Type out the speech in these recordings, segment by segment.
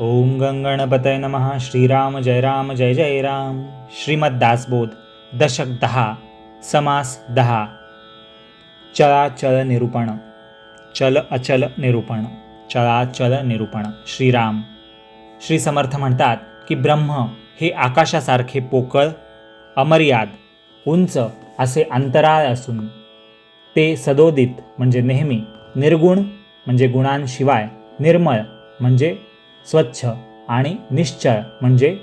ओम गंगणपतय नमः श्रीराम जय राम जय जय राम। श्रीमद दासबोध दशक दहा समास दहा। चळाचल निरूपण चल अचल निरूपण चळाचल निरूपण श्रीराम। श्री समर्थ म्हणतात की ब्रह्म हे आकाशासारखे पोकळ अमर्याद उंच असे अंतराळ असून ते सदोदित म्हणजे नेहमी निर्गुण म्हणजे गुणांशिवाय निर्मळ म्हणजे स्वच्छ आणि निश्चळ म्हणजे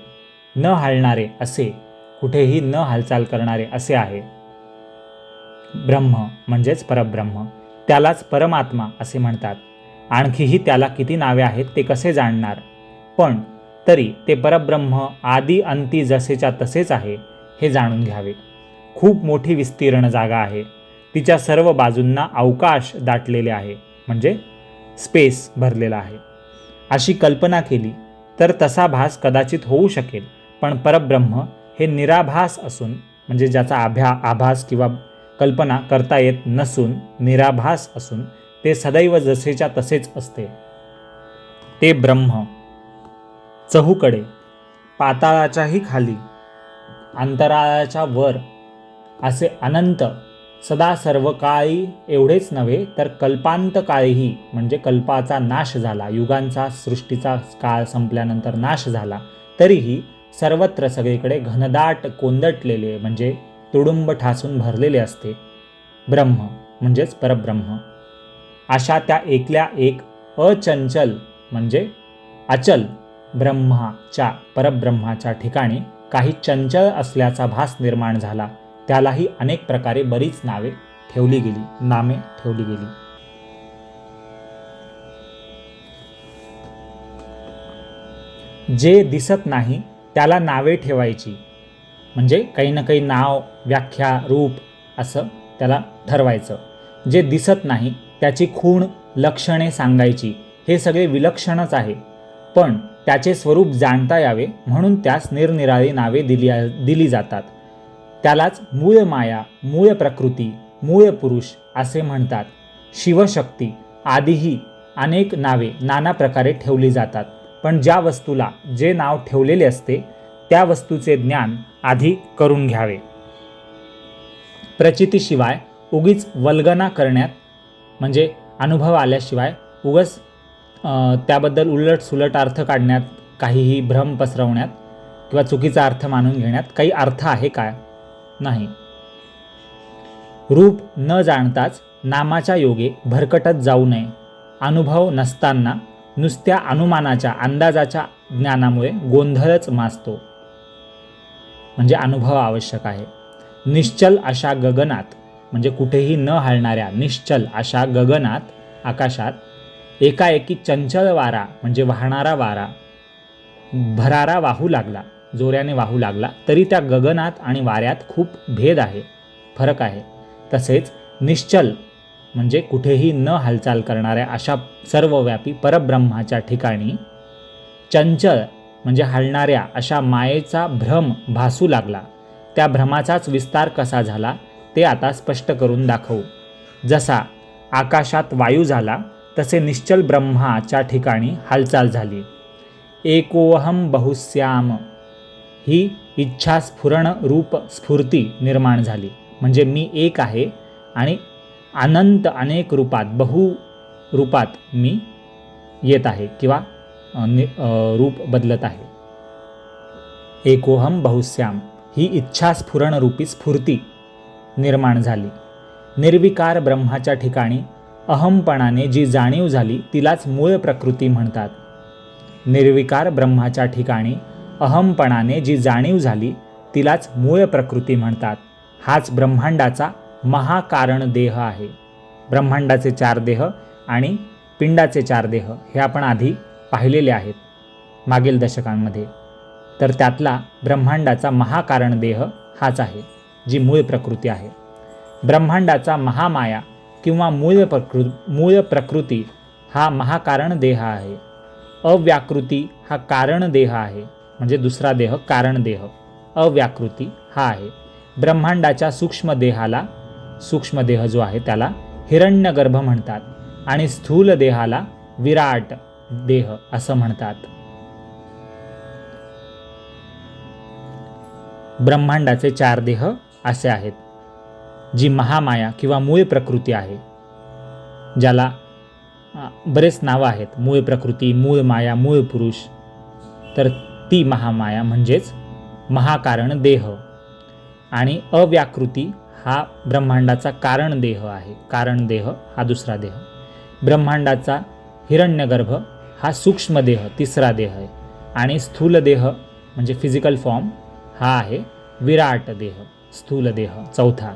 न हालणारे असे कुठेही न हालचाल करणारे असे आहे. ब्रह्म म्हणजेच परब्रह्म त्यालाच परमात्मा असे म्हणतात. आणखीही त्याला किती नावे आहेत ते कसे जाणणार? पण तरी ते परब्रह्म आदी अंती जसेच्या तसेच आहे हे जाणून घ्यावे. खूप मोठी विस्तीर्ण जागा आहे. तिच्या सर्व बाजूंना अवकाश दाटलेले आहे म्हणजे स्पेस भरलेला आहे. अशी कल्पना केली तर तसा भास कदाचित होऊ शकेल. पण परब्रह्म हे निराभास असून म्हणजे ज्याचा आभ्या आभास किंवा कल्पना करता येत नसून निराभास असून ते सदैव जसेच्या तसेच असते. ते ब्रह्म. चहूकडे. पाताळाच्याही खाली. अंतराळाच्या वर. असे अनंत सदा सर्व काळी एवढेच नव्हे तर कल्पांत काळीही म्हणजे कल्पाचा नाश झाला युगांचा सृष्टीचा काळ संपल्यानंतर नाश झाला तरीही सर्वत्र सगळीकडे घनदाट कोंदटलेले म्हणजे तुडुंब ठासून भरलेले असते. ब्रह्म म्हणजेच परब्रह्म. अशा त्या एकल्या एक अचंचल म्हणजे अचल ब्रह्माच्या परब्रह्माच्या ठिकाणी काही चंचल असल्याचा भास निर्माण झाला. त्यालाही अनेक प्रकारे बरीच नावे ठेवली गेली नामे ठेवली गेली. जे दिसत नाही त्याला नावे ठेवायची. म्हणजे काही ना काही नाव व्याख्या रूप असं त्याला ठरवायचं. जे दिसत नाही त्याची खूण लक्षणे सांगायची हे सगळे विलक्षणच आहे. पण त्याचे स्वरूप जाणता यावे म्हणून त्यास निरनिराळी नावे दिली दिली जातात. त्यालाच मूळ माया मूळ प्रकृती मूळ पुरुष असे म्हणतात. शिवशक्ती आदीही अनेक नावे नाना प्रकारे ठेवली जातात. पण ज्या वस्तूला जे नाव ठेवलेले असते त्या वस्तूचे ज्ञान आधी करून घ्यावे. प्रचितीशिवाय उगीच वल्गना करण्यात म्हणजे अनुभव आल्याशिवाय उगच त्याबद्दल उलट सुलट अर्थ काढण्यात काहीही भ्रम पसरवण्यात किंवा चुकीचा अर्थ मानून घेण्यात काही अर्थ आहे का? नाही. रूप न जाणताच नामाच्या योगे भरकटत जाऊ नये. अनुभव नसताना नुसत्या अनुमानाच्या अंदाजाच्या ज्ञानामुळे गोंधळच माजतो म्हणजे अनुभव आवश्यक आहे. निश्चल अशा गगनात म्हणजे कुठेही न हलणाऱ्या निश्चल अशा गगनात आकाशात एकाएकी चंचल वारा म्हणजे वाहणारा वारा भरारा वाहू लागला. जोऱ्याने वाहू लागला तरी त्या गगनात आणि वाऱ्यात खूप भेद आहे फरक आहे. तसेच निश्चल म्हणजे कुठेही न हालचाल करणाऱ्या अशा सर्वव्यापी परब्रह्माच्या ठिकाणी चंचल म्हणजे हलणाऱ्या अशा मायेचा भ्रम भासू लागला. त्या भ्रमाचाच विस्तार कसा झाला ते आता स्पष्ट करून दाखवू. जसा आकाशात वायू झाला तसे निश्चल ब्रह्माच्या ठिकाणी हालचाल झाली. एकोहम बहुस्याम ही इच्छास्फुरण रूप स्फूर्ती निर्माण झाली. म्हणजे मी एक आहे आणि अनंत अनेक रूपात बहु रूपात मी येत आहे किंवा नि- रूप बदलत आहे. एकोहम बहुश्याम ही इच्छास्फुरण रूपी स्फूर्ती निर्माण झाली. निर्विकार ब्रह्माच्या ठिकाणी अहमपणाने जी जाणीव झाली तिलाच मूळ प्रकृती म्हणतात. निर्विकार ब्रह्माच्या ठिकाणी अहमपणाने जी जाणीव झाली तिलाच मूळ प्रकृती म्हणतात. हाच ब्रह्मांडाचा महाकारण देह आहे. ब्रह्मांडाचे चार देह आणि पिंडाचे चार देह हे आपण आधी पाहिलेले आहेत. मागील दशकांमध्ये. तर त्यातला ब्रह्मांडाचा महाकारण देह हाच आहे जी मूळ प्रकृती आहे. ब्रह्मांडाचा महामाया किंवा मूळ प्रकृ मूळ प्रकृती हा महाकारण देह आहे. अव्याकृती हा कारण देह आहे. म्हणजे दुसरा देह कारण देह. अव्याकृती हा आहे. ब्रह्मांडाच्या सूक्ष्म देहाला सूक्ष्म देह जो आहे त्याला हिरण्य गर्भ म्हणतात आणि स्थूल देहाला विराट देह असं म्हणतात. ब्रह्मांडाचे चार देह असे आहेत जी महामाया किंवा मूळ प्रकृती आहे ज्याला बरेच नावं आहेत. मूळ प्रकृती मूळ माया मूळ पुरुष. तर ती महामाया म्हणजेच महाकारण देह. आणि अव्याकृती हा ब्रह्मांडाचा कारण देह आहे. कारण देह हा दुसरा देह. ब्रह्मांडाचा हिरण्यगर्भ हा सूक्ष्म देह तिसरा देह आहे. आणि स्थूल देह म्हणजे फिजिकल फॉर्म हा आहे विराट देह स्थूल देह चौथा.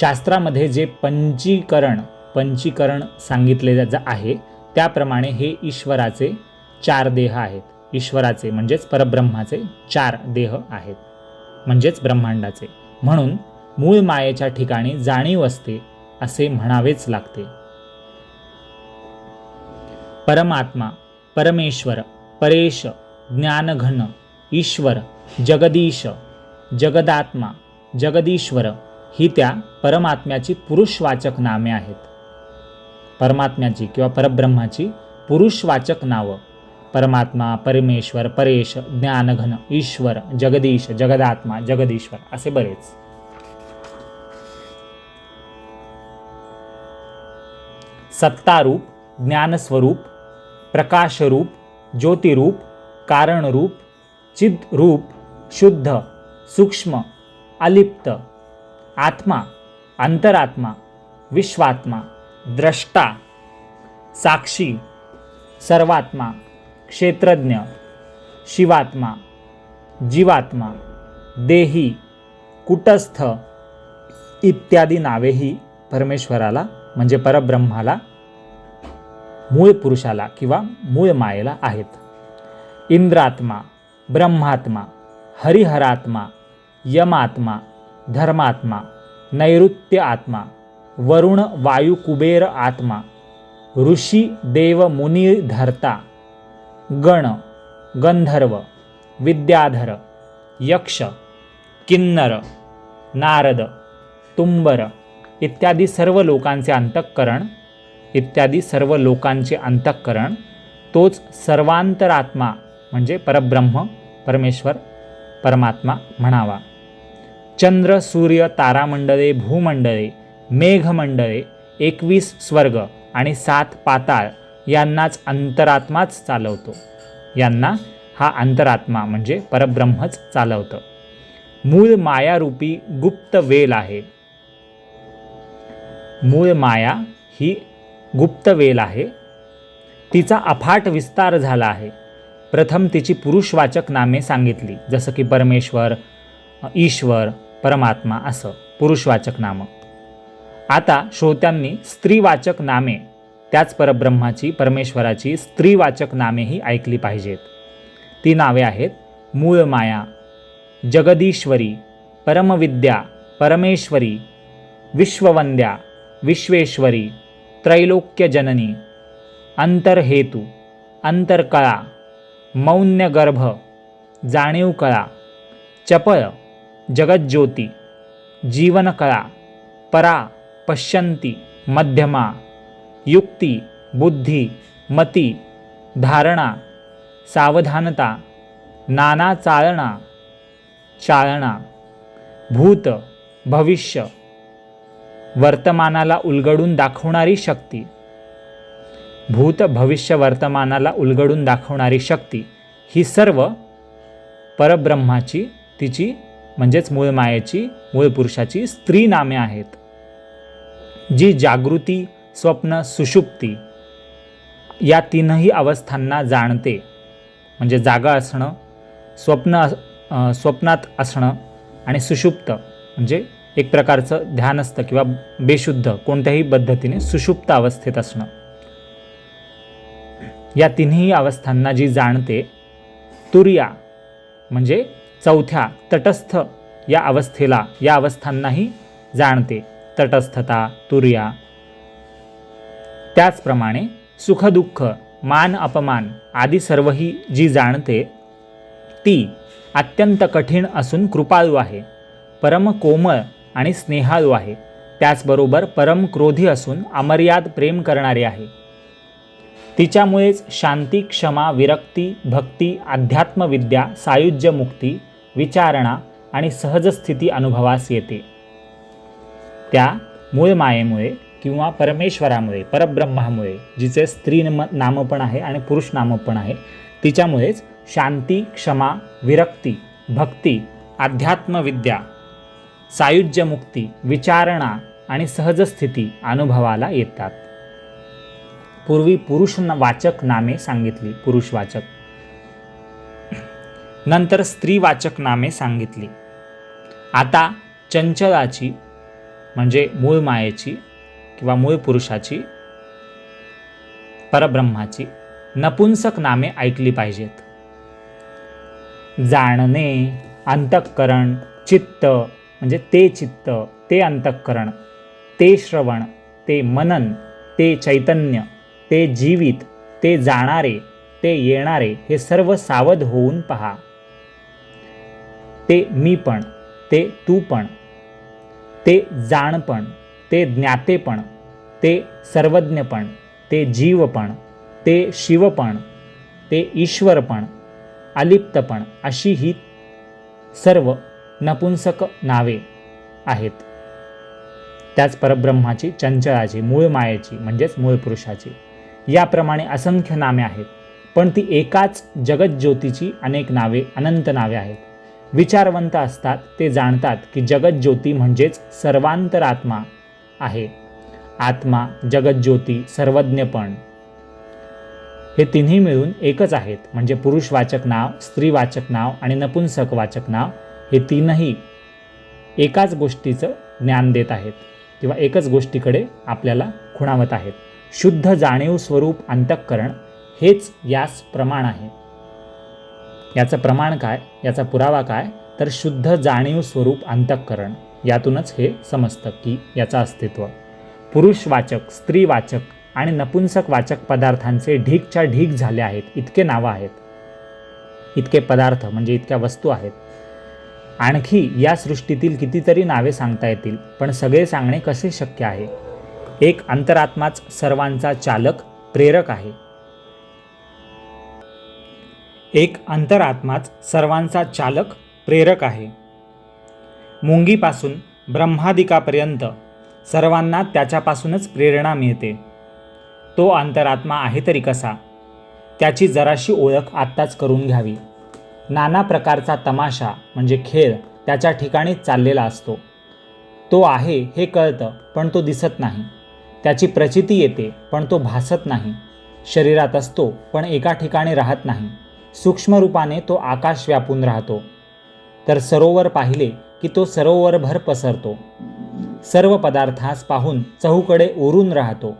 शास्त्रामध्ये जे पंचीकरण पंचीकरण सांगितले जा आहे त्याप्रमाणे हे ईश्वराचे चार देह आहेत. ईश्वराचे म्हणजेच परब्रह्माचे चार देह आहेत. म्हणजेच ब्रह्मांडाचे. म्हणून मूळ मायेच्या ठिकाणी जाणीव असते असे म्हणावेच लागते. परमात्मा परमेश्वर परेश ज्ञानघन ईश्वर जगदीश जगदात्मा जगदीश्वर ही त्या परमात्म्याची पुरुषवाचक नामे आहेत. परमात्म्याची किंवा परब्रह्माची पुरुषवाचक नावं. परमात्मा परमेश्वर परेश ज्ञानघन ईश्वर जगदीश जगदात्मा जगदीश्वर असे बरेच. सत्तारूप ज्ञानस्वरूप प्रकाशरूप ज्योतिरूप कारणरूप चिद्रूप शुद्ध सूक्ष्म अलिप्त आत्मा अंतरात्मा विश्वात्मा द्रष्टा साक्षी सर्वात्मा क्षेत्रज्ञ शिवात्मा जीवात्मा देही कुटस्थ इत्यादी नावेही परमेश्वराला म्हणजे परब्रह्माला मूळ पुरुषाला किंवा मूळ मायेला आहेत. इंद्रात्मा ब्रह्मात्मा हरिहरात्मा यमात्मा धर्मात्मा नैऋत्य आत्मा वरुण वायू कुबेर आत्मा ऋषी देव मुनी धर्ता गण गंधर्व विद्याधर यक्ष किन्नर नारद तुंबर इत्यादी सर्व लोकांचे अंतःकरण इत्यादी सर्व लोकांचे अंतःकरण तोच सर्वांतरात्मा म्हणजे परब्रह्म परमेश्वर परमात्मा म्हणावा. चंद्र सूर्य तारामंडळे भूमंडळे मेघमंडळे एकवीस स्वर्ग आणि सात पाताळ यांनाच अंतरात्माच चालवतो. यांना हा अंतरात्मा म्हणजे परब्रह्मच चालवतं. मूळ मायारूपी गुप्त वेल आहे. मूळ माया ही गुप्त वेल आहे. तिचा अफाट विस्तार झाला आहे. प्रथम तिची पुरुषवाचक नामे सांगितली जसं की परमेश्वर ईश्वर परमात्मा असं पुरुषवाचक नामं. आता श्रोत्यांनी स्त्रीवाचक नामे त्याच परब्रह्माची परमेश्वराची स्त्रीवाचक नामेही ऐकली पाहिजेत. ती नावे आहेत मूळ माया जगदीश्वरी परमविद्या परमेश्वरी विश्ववंद्या विश्वेश्वरी त्रैलोक्यजननी अंतरहेतू अंतरकळा मौन्यगर्भ जाणीव कळा चपळ जगज्योती जीवनकळा परा पश्यंती मध्यमा युक्ती बुद्धी मती धारणा सावधानता नाना चालना चालना भूत भविष्य वर्तमानाला उलगडून दाखवणारी शक्ती. भूत भविष्य वर्तमानाला उलगडून दाखवणारी शक्ती. ही सर्व परब्रह्माची तिची म्हणजेच मूळ मायेची मूळ पुरुषाची स्त्री नामे आहेत. जी जागृती स्वप्न सुषुप्ती या तीनही अवस्थांना जाणते. म्हणजे जागा असणं स्वप्न स्वप्नात असणं आणि सुषुप्त म्हणजे एक प्रकारचं ध्यान असतं किंवा बेशुद्ध कोणत्याही पद्धतीने सुषुप्त अवस्थेत असणं. या तिन्ही अवस्थांना जी जाणते तुर्या म्हणजे चौथ्या तटस्थ या अवस्थेला या अवस्थांनाही जाणते. तटस्थता तुर्या त्याचप्रमाणे सुखदुःख मान अपमान आदी सर्वही जी जाणते ती अत्यंत कठीण असून कृपाळू आहे परम कोमळ आणि स्नेहाळू आहे. त्याचबरोबर परम क्रोधी असून अमर्याद प्रेम करणारी आहे. तिच्यामुळेच शांती क्षमा विरक्ती भक्ती अध्यात्मविद्या सायुज्य मुक्ती विचारणा आणि सहज स्थिती अनुभवास येते. त्या मूळ मायेमुळे किंवा परमेश्वरामुळे परब्रह्मामुळे जिचे स्त्री नम नामं पण आहे आणि पुरुष नामं पण आहे तिच्यामुळेच शांती क्षमा विरक्ती भक्ती अध्यात्मविद्या सायुज्यमुक्ती विचारणा आणि सहज स्थिती अनुभवाला येतात. पूर्वी पुरुष वाचक नामे सांगितली पुरुषवाचक नंतर स्त्रीवाचक नामे सांगितली. आता चंचलाची म्हणजे मूळ मायेची किंवा मूळ पुरुषाची परब्रह्माची नपुंसक नामे ऐकली पाहिजेत. जाणणे अंतःकरण चित्त म्हणजे ते चित्त ते अंतःकरण ते श्रवण ते मनन ते चैतन्य ते जीवित ते जाणारे ते येणारे हे सर्व सावध होऊन पहा. ते मी पण ते तू पण ते जाणपण ते ज्ञातेपण ते सर्वज्ञपण ते जीवपण ते शिवपण ते ईश्वरपण अलिप्तपण अशी ही सर्व नपुंसक नावे आहेत. त्याच परब्रह्माची चंचलाची मूळ मायेची म्हणजेच मूळ पुरुषाची याप्रमाणे असंख्य नामे आहेत. पण ती एकाच जगज्योतीची अनेक नावे अनंत नावे आहेत. विचारवंत असतात ते जाणतात की जगज्योती म्हणजेच सर्वांतरात्मा आहे. आत्मा जगज्योती सर्वज्ञपण हे तिन्ही मिळून एकच आहेत. म्हणजे पुरुषवाचक नाव स्त्रीवाचक नाव आणि नपुंसकवाचक नाव हे तीनही एकाच गोष्टीचं ज्ञान देत आहेत किंवा एकच गोष्टीकडे आपल्याला खुणावत आहेत. शुद्ध जाणीव स्वरूप अंतःकरण हेच यास प्रमाण आहे. याचं प्रमाण काय? याचा पुरावा काय? तर शुद्ध जाणीव स्वरूप अंतःकरण. यातूनच हे समजतं की याचं अस्तित्व. पुरुषवाचक स्त्रीवाचक आणि नपुंसकवाचक पदार्थांचे ढीकच्या ढीक झाले आहेत इतके नावं आहेत. इतके पदार्थ म्हणजे इतक्या वस्तू आहेत. आणखी या सृष्टीतील कितीतरी नावे सांगता येतील पण सगळे सांगणे कसे शक्य आहे? एक अंतरात्माच सर्वांचा चालक प्रेरक आहे. एक अंतरात्माच सर्वांचा चालक प्रेरक आहे. मुंगीपासून ब्रह्मादिकापर्यंत सर्वांना त्याच्यापासूनच प्रेरणा मिळते. तो अंतरात्मा आहे तरी कसा? त्याची जराशी ओळख आत्ताच करून घ्यावी. नाना प्रकारचा तमाशा म्हणजे खेळ त्याच्या ठिकाणी चाललेला असतो. तो आहे हे कळतं पण तो दिसत नाही. त्याची प्रचिती येते पण तो भासत नाही. शरीरात असतो पण एका ठिकाणी राहत नाही. सूक्ष्म रूपाने तो आकाश व्यापून राहतो. तर सरोवर पाहिले की तो सरोवरभर पसरतो. सर्व पदार्थास पाहून चहूकडे ओरून राहतो.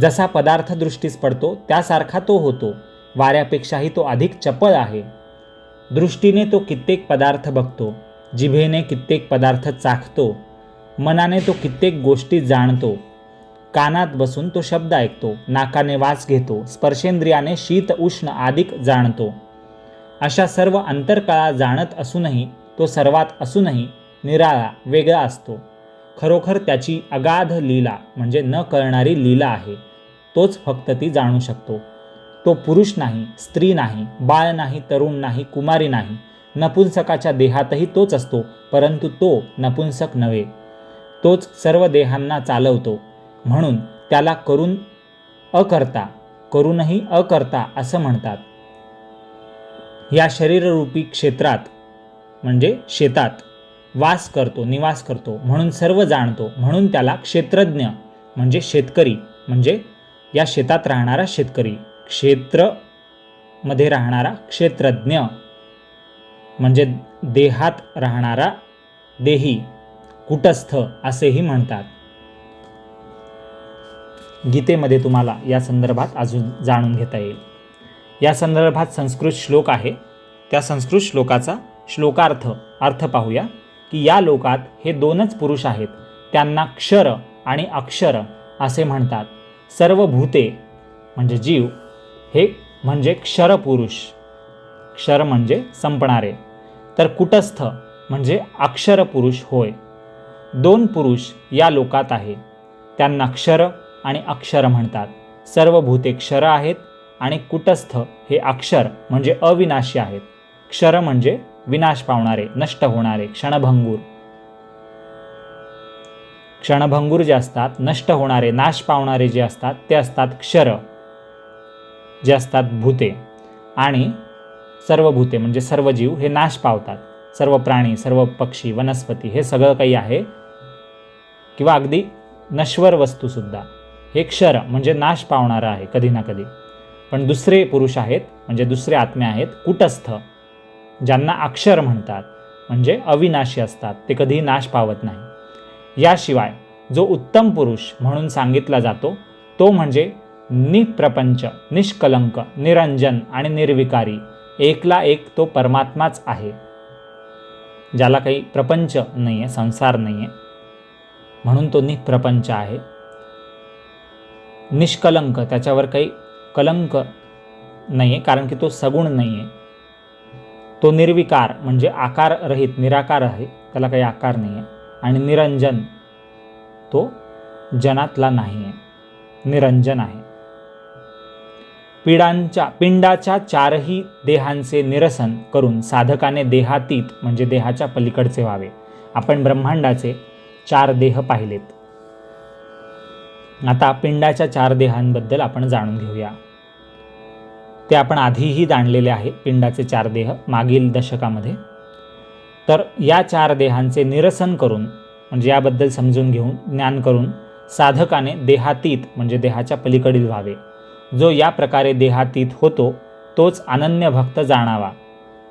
जसा पदार्थ दृष्टीस पडतो त्यासारखा तो होतो. वाऱ्यापेक्षाही तो अधिक चपळ आहे. दृष्टीने तो कित्येक पदार्थ बघतो. जिभेने कित्येक पदार्थ चाखतो. मनाने तो कित्येक गोष्टी जाणतो. कानात बसून तो शब्द ऐकतो. नाकाने वास घेतो. स्पर्शेंद्रियाने शीत उष्ण अधिक जाणतो. अशा सर्व अंतरकळा जाणत असूनही तो सर्वात असूनही निराळा वेगळा असतो. खरोखर त्याची अगाध लीला म्हणजे न कळणारी लीला आहे. तोच फक्त ती जाणू शकतो. तो पुरुष नाही स्त्री नाही बाळ नाही तरुण नाही कुमारी नाही. नपुंसकाच्या देहातही तोच असतो परंतु तो नपुंसक नव्हे. तोच सर्व देहांना चालवतो. म्हणून त्याला करून अकर्ता करूनही अकर्ता असं म्हणतात. या शरीररूपी क्षेत्रात म्हणजे शेतात वास करतो निवास करतो म्हणून सर्व जाणतो म्हणून त्याला क्षेत्रज्ञ म्हणजे शेतकरी म्हणजे या शेतात राहणारा शेतकरी क्षेत्रमध्ये राहणारा क्षेत्रज्ञ म्हणजे देहात राहणारा देही कुटस्थ असेही म्हणतात. गीतेमध्ये तुम्हाला या संदर्भात अजून जाणून घेता येईल. या संदर्भात संस्कृत श्लोक आहे. त्या संस्कृत श्लोकाचा श्लोकार्थ अर्थ पाहूया की या लोकात हे दोनच पुरुष आहेत. त्यांना क्षर आणि अक्षर असे म्हणतात. सर्व भूते म्हणजे जीव हे म्हणजे क्षर पुरुष. क्षर म्हणजे संपणारे. तर कुटस्थ म्हणजे अक्षर पुरुष होय. दोन पुरुष या लोकात आहे त्यांना क्षर आणि अक्षर म्हणतात. सर्व भूते क्षर आहेत आणि कुटस्थ हे अक्षर म्हणजे अविनाशी आहेत. क्षर म्हणजे विनाश पावणारे नष्ट होणारे क्षणभंगूर. क्षणभंगूर जे असतात नष्ट होणारे नाश पावणारे जे असतात ते असतात क्षर जे असतात भूते. आणि सर्व भूते म्हणजे सर्व जीव हे नाश पावतात. सर्व प्राणी सर्व पक्षी वनस्पती हे सगळं काही आहे. किंवा अगदी नश्वर वस्तूसुद्धा हे क्षर म्हणजे नाश पावणारं आहे कधी ना कधी. पण दुसरे पुरुष आहेत म्हणजे दुसरे आत्मे आहेत कुटस्थ. ज्यांना अक्षर म्हणतात म्हणजे अविनाशी असतात ते कधीही नाश पावत नाही. याशिवाय जो उत्तम पुरुष म्हणून सांगितला जातो तो म्हणजे निप्रपंच निष्कलंक निरंजन आणि निर्विकारी. एकला एक तो परमात्माच आहे. ज्याला काही प्रपंच नाही आहे संसार नाही आहे म्हणून तो निप्रपंच आहे. निष्कलंक त्याच्यावर काही कलंक नाही आहे कारण की तो सगुण नाही आहे तो निर्विकार म्हणजे आकाररहित निराकार आहे त्याला काही आकार नाही आहे आणि निरंजन तो जनातला नाही आहे निरंजन आहे. पिडांच्या पिंडाच्या चारही देहांचे निरसन करून साधकाने देहातीत म्हणजे देहाच्या पलीकडचे व्हावे. आपण ब्रह्मांडाचे चार देह पाहिलेत. आता पिंडाच्या चार देहांबद्दल आपण जाणून घेऊया. ते आपण आधीही जाणलेले आहे पिंडाचे चार देह मागील दशकामध्ये. तर या चार देहांचे निरसन करून म्हणजे याबद्दल समजून घेऊन ज्ञान करून साधकाने देहातीत म्हणजे देहाच्या पलीकडील व्हावे. जो या प्रकारे देहातीत होतो तोच अनन्य भक्त जाणावा.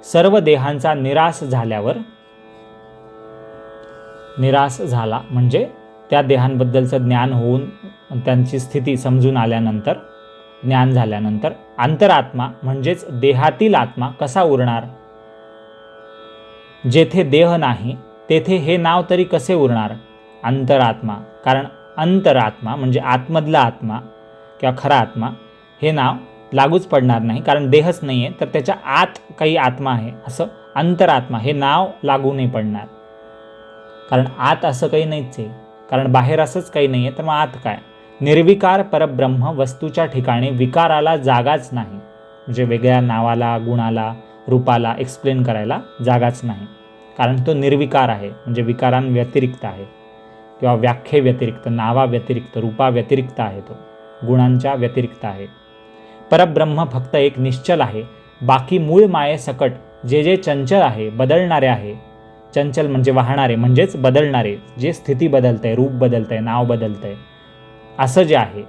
सर्व देहांचा निराश झाल्यावर निराश झाला म्हणजे त्या देहांबद्दलचं ज्ञान होऊन त्यांची स्थिती समजून आल्यानंतर ज्ञान झाल्यानंतर अंतरात्मा म्हणजेच देहातील आत्मा कसा उरणार? जेथे देह नाही तेथे हे नाव तरी कसे उरणार? अंतरात्मा कारण अंतरात्मा म्हणजे आतमधला आत्मा किंवा खरा आत्मा हे नाव लागूच पडणार नाही कारण देहच नाही आहे तर त्याच्या आत काही आत्मा आहे असं अंतरात्मा हे नाव लागू नाही पडणार. कारण आत असं काही नाहीच आहे कारण बाहेर असंच काही नाही आहे तर मग आत काय? निर्विकार परब्रह्म वस्तूच्या ठिकाणी विकाराला जागाच नाही. म्हणजे वेगळ्या नावाला गुणाला रूपाला एक्सप्लेन करायला जागाच नाही. कारण तो निर्विकार आहे. म्हणजे विकारांव्यतिरिक्त आहे. किंवा व्याख्ये व्यतिरिक्त नावाव्यतिरिक्त रूपाव्यतिरिक्त आहे तो. गुणांच्या व्यतिरिक्त आहे. परब्रह्म फक्त एक निश्चल आहे. बाकी मूळ मायेसकट जे जे चंचल आहे बदलणारे आहे. चंचल म्हणजे वाहणारे म्हणजेच बदलणारे. जे स्थिती बदलतंय रूप बदलतंय नाव बदलतंय. असं जे आहे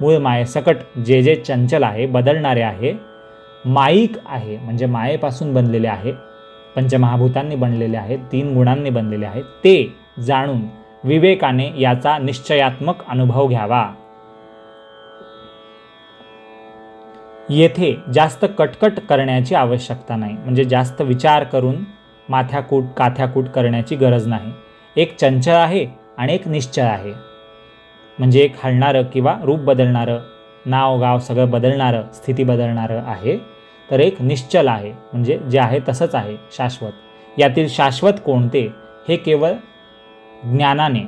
मूळ मायेसकट जे जे चंचल आहे बदलणारे आहे माईक आहे म्हणजे मायेपासून बनलेले आहे पंचमहाभूतांनी बनलेले आहेत तीन गुणांनी बनलेले आहेत ते जाणून विवेकाने याचा निश्चयात्मक अनुभव घ्यावा. येथे जास्त कटकट करण्याची आवश्यकता नाही म्हणजे जास्त विचार करून माथ्याकूट काथ्याकूट करण्याची गरज नाही. एक चंचल आहे आणि एक निश्चय आहे. म्हणजे एक हलणारं किंवा रूप बदलणारं नाव गाव सगळं बदलणारं स्थिती बदलणारं आहे तर एक निश्चल आहे म्हणजे जे आहे तसंच आहे शाश्वत. यातील शाश्वत कोणते? हे केवळ ज्ञानाने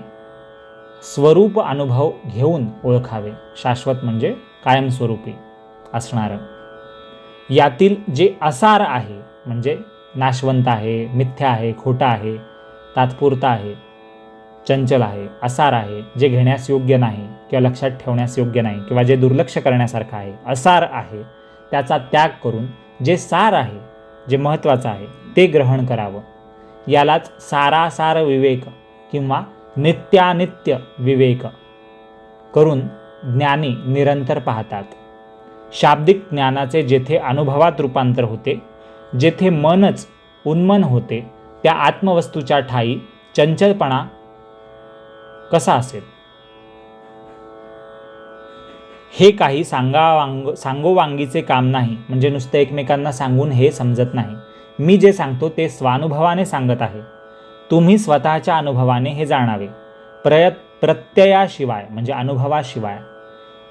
स्वरूप अनुभव घेऊन ओळखावे. शाश्वत म्हणजे कायमस्वरूपी असणारं. यातील जे असार आहे म्हणजे नाशवंत आहे मिथ्या आहे खोटा आहे तात्पुरता आहे चंचल आहे असार आहे जे घेण्यास योग्य नाही किंवा लक्षात ठेवण्यास योग्य नाही किंवा जे दुर्लक्ष करण्यासारखं आहे असार आहे त्याचा त्याग करून जे सार आहे जे महत्त्वाचं आहे ते ग्रहण करावं. यालाच सारासार विवेक किंवा नित्यानित्य विवेक करून ज्ञानी निरंतर पाहतात. शाब्दिक ज्ञानाचे जेथे अनुभवात रूपांतर होते जेथे मनच उन्मन होते त्या आत्मवस्तूच्या ठाई चंचलपणा कसा असेल? हे काही सांगावांग सांगोवांगीचे काम नाही. म्हणजे नुसतं एकमेकांना सांगून हे समजत नाही. मी जे सांगतो ते स्वानुभवाने सांगत आहे. तुम्ही स्वतःच्या अनुभवाने हे जाणावे. प्रयत प्रत्ययाशिवाय म्हणजे अनुभवाशिवाय.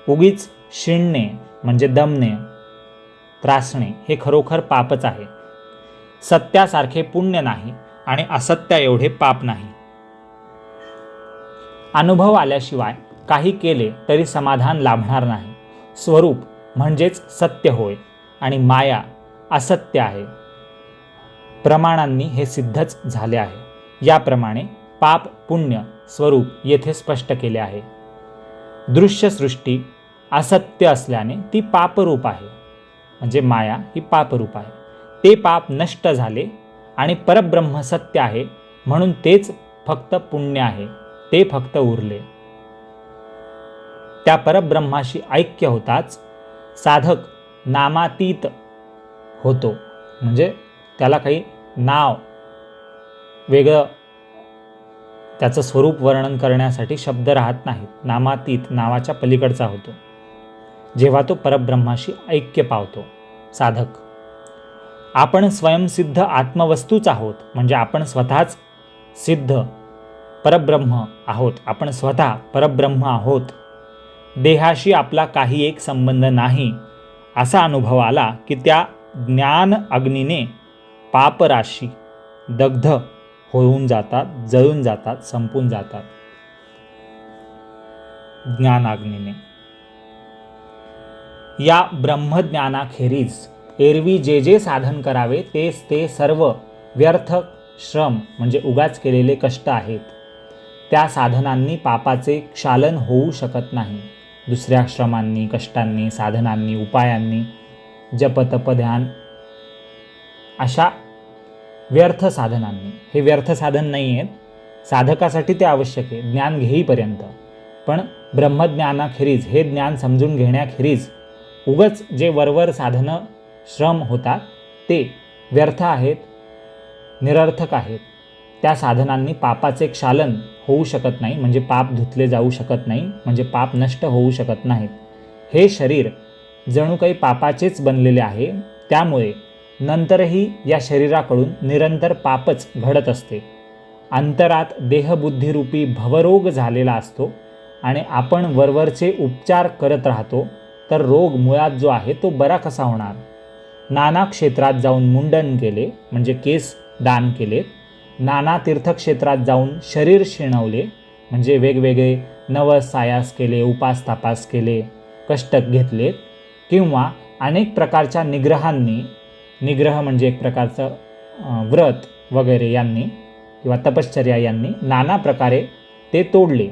उगीच शिणणे म्हणजे दमणे त्रासणे हे खरोखर पापच आहे. सत्यासारखे पुण्य नाही आणि असत्या एवढे पाप नाही. अनुभव आल्याशिवाय काही केले तरी समाधान लाभणार नाही. स्वरूप म्हणजेच सत्य होय आणि माया असत्य आहे. प्रमाणांनी हे सिद्धच झाले आहे. याप्रमाणे पाप पुण्य स्वरूप येथे स्पष्ट केले आहे. दृश्य सृष्टी असत्य असल्याने ती पापरूप आहे. म्हणजे माया ही पापरूप आहे. ते पाप नष्ट झाले आणि परब्रह्म सत्य आहे म्हणून तेच फक्त पुण्य आहे. ते फक्त उरले. त्या परब्रह्माशी ऐक्य होताच साधक नामातीत होतो. म्हणजे त्याला काही नाव वेगळं त्याचं स्वरूप वर्णन करण्यासाठी शब्द राहत नाहीत. नामातीत नावाच्या पलीकडचा होतो. जेव्हा तो परब्रह्माशी ऐक्य पावतो. साधक आपण स्वयंसिद्ध आत्मवस्तूच आहोत. म्हणजे आपण स्वतःच सिद्ध परब्रह्म आहोत. आपण स्वतः परब्रह्म आहोत. देहाशी आपला काही एक संबंध नाही. असा अनुभव आला की त्या ज्ञान अग्नीने पापराशी दग्ध होऊन जातात जळून जातात संपून जातात. ज्ञानाग्नीने. या ब्रह्मज्ञानाखेरीज एरवी जे जे साधन करावे तेच ते सर्व व्यर्थ श्रम म्हणजे उगाच केलेले कष्ट आहेत. त्या साधनांनी पापाचे क्षालन होऊ शकत नाही. दुसऱ्या श्रमांनी कष्टांनी साधनांनी उपायांनी जपतपध्यान ध्यान अशा व्यर्थ साधनांनी. हे व्यर्थ साधन नाही आहेत साधकासाठी ते आवश्यक आहे. ज्ञान घेईपर्यंत. पण ब्रह्मज्ञानाखेरीज हे ज्ञान समजून घेण्याखेरीज उगच जे वरवर साधनं श्रम होतात ते व्यर्थ आहेत निरर्थक आहेत. त्या साधनांनी पापाचे क्षालन होऊ शकत नाही म्हणजे पाप धुतले जाऊ शकत नाही म्हणजे पाप नष्ट होऊ शकत नाहीत. हे शरीर जणू काही पापाचेच बनलेले आहे त्यामुळे नंतरही या शरीराकडून निरंतर पापच घडत असते. अंतरात देहबुद्धीरूपी भवरोग झालेला असतो आणि आपण वरवरचे उपचार करत राहतो तर रोग मुळात जो आहे तो बरा कसा होणार? नाना क्षेत्रात जाऊन मुंडन केले म्हणजे केस दान केलेत नाना तीर्थक्षेत्रात जाऊन शरीर शिणवले. म्हणजे वेगवेगळे नवस सायास केले उपास तापास केले कष्ट घेतलेत किंवा अनेक प्रकारच्या निग्रहांनी निग्रह म्हणजे एक प्रकारचं व्रत वगैरे यांनी किंवा तपश्चर्या यांनी नाना प्रकारे ते तोडले.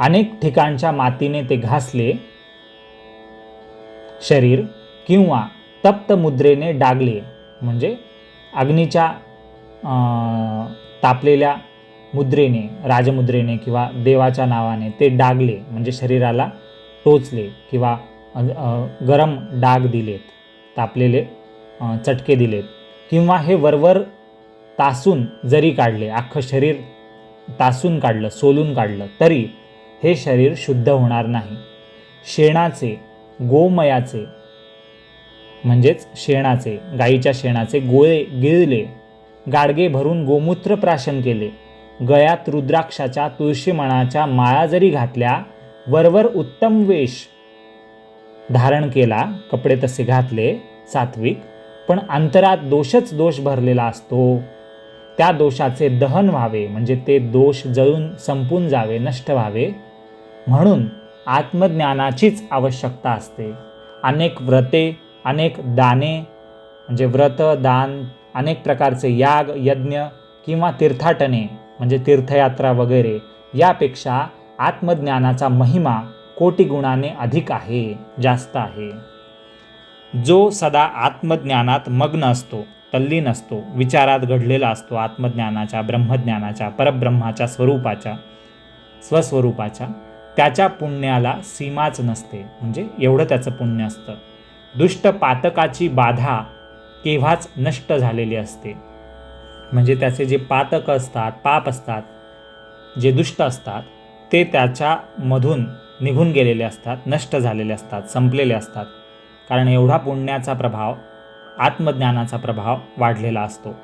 अनेक ठिकाणच्या मातीने ते घासले. शरीर किंवा तप्त मुद्रेने डागले. म्हणजे अग्नीच्या तापलेल्या मुद्रेने राजमुद्रेने किंवा देवाच्या नावाने ते डागले म्हणजे शरीराला टोचले किंवा गरम डाग दिलेत तापलेले चटके दिलेत. किंवा हे वरवर तासून जरी काढले अख्खं शरीर तासून काढलं सोलून काढलं तरी हे शरीर शुद्ध होणार नाही. शेणाचे गोमयाचे म्हणजेच शेणाचे गाईच्या शेणाचे गोळे गिळले. गाडगे भरून गोमूत्र प्राशन केले. गळ्यात रुद्राक्षाच्या तुळशीमणाच्या माळा जरी घातल्या वरवर उत्तम वेश धारण केला कपडे तसे घातले सात्विक पण अंतरात दोषच दोष भरलेला असतो. त्या दोषाचे दहन व्हावे म्हणजे ते दोष जळून संपून जावे नष्ट व्हावे. म्हणून आत्मज्ञानाचीच आवश्यकता असते. अनेक व्रते अनेक दाने म्हणजे व्रत दान अनेक प्रकारचे याग यज्ञ किंवा तीर्थाटने म्हणजे तीर्थयात्रा वगैरे यापेक्षा आत्मज्ञानाचा महिमा कोटी गुणाने अधिक आहे जास्त आहे. जो सदा आत्मज्ञानात मग्न असतो तल्लीन असतो विचारात घडलेला असतो आत्मज्ञानाच्या ब्रह्मज्ञानाच्या परब्रह्माच्या स्वरूपाच्या स्वस्वरूपाच्या त्याच्या पुण्याला सीमाच नसते म्हणजे एवढं त्याचं पुण्य असतं. दुष्ट पातकाची बाधा केव्हाच नष्ट झालेली असते. म्हणजे त्याचे जे पातक असतात पाप असतात जे दुष्ट असतात ते त्याच्यामधून निघून गेलेले असतात नष्ट झालेले असतात संपलेले असतात. कारण एवढा पुण्याचा प्रभाव आत्मज्ञानाचा प्रभाव वाढलेला असतो.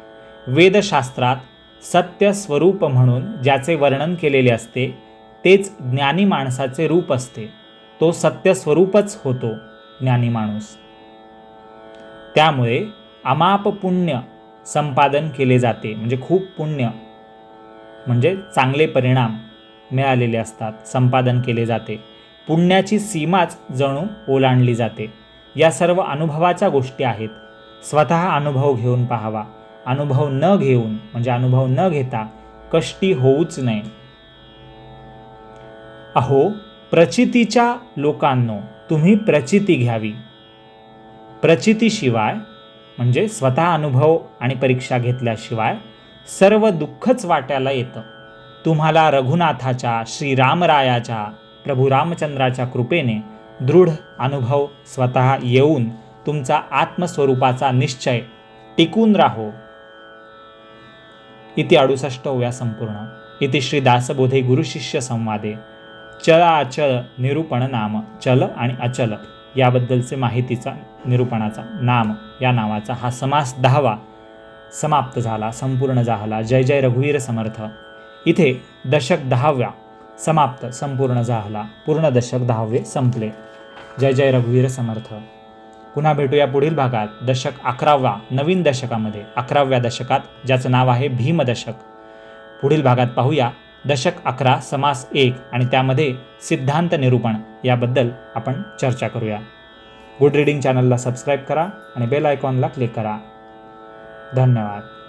वेदशास्त्रात सत्य स्वरूप म्हणून ज्याचे वर्णन केलेले असते तेच ज्ञानी माणसाचे रूप असते. तो सत्य स्वरूपच होतो. ज्ञानी माणूस. त्यामुळे अमाप पुण्य संपादन केले जाते. म्हणजे खूप पुण्य म्हणजे चांगले परिणाम मिळालेले असतात संपादन केले जाते. पुण्याची सीमाच जणू ओलांडली जाते. या सर्व अनुभवाच्या गोष्टी आहेत. स्वतः अनुभव घेऊन पाहावा. अनुभव न घेऊन म्हणजे अनुभव न घेता कष्टी होऊच नये. अहो प्रचितीच्या लोकांनो तुम्ही प्रचिती घ्यावी. प्रचितीशिवाय म्हणजे स्वतः अनुभव आणि परीक्षा घेतल्याशिवाय सर्व दुःखच वाट्याला येतं. तुम्हाला रघुनाथाच्या श्रीरामरायाच्या प्रभू रामचंद्राच्या कृपेने दृढ अनुभव स्वतः येऊन तुमचा आत्मस्वरूपाचा निश्चय टिकून राहो. इति अडुसष्टव्या संपूर्ण. इति श्री दासबोधे गुरुशिष्य संवादे. चल अचल निरूपण नाम चल आणि अचल याबद्दलचे माहितीचा निरूपणाचा नाम या नावाचा हा समास दहावा समाप्त झाला संपूर्ण झाला. जय जय रघुवीर समर्थ. इथे दशक दहाव्या समाप्त संपूर्ण झाला. पूर्ण दशक दहावे संपले. जय जय रघुवीर समर्थ. पुन्हा भेटूया पुढील भागात. दशक अकरावा नवीन दशकामध्ये. अकराव्या दशकात ज्याचं नाव आहे भीमदशक. पुढील भागात पाहूया. दशक अकरा समास एक आणि त्यामध्ये सिद्धांत निरूपण याबद्दल आपण चर्चा करूया. गुड रीडिंग चॅनलला सबस्क्राईब करा आणि बेल आयकॉनला क्लिक करा. धन्यवाद.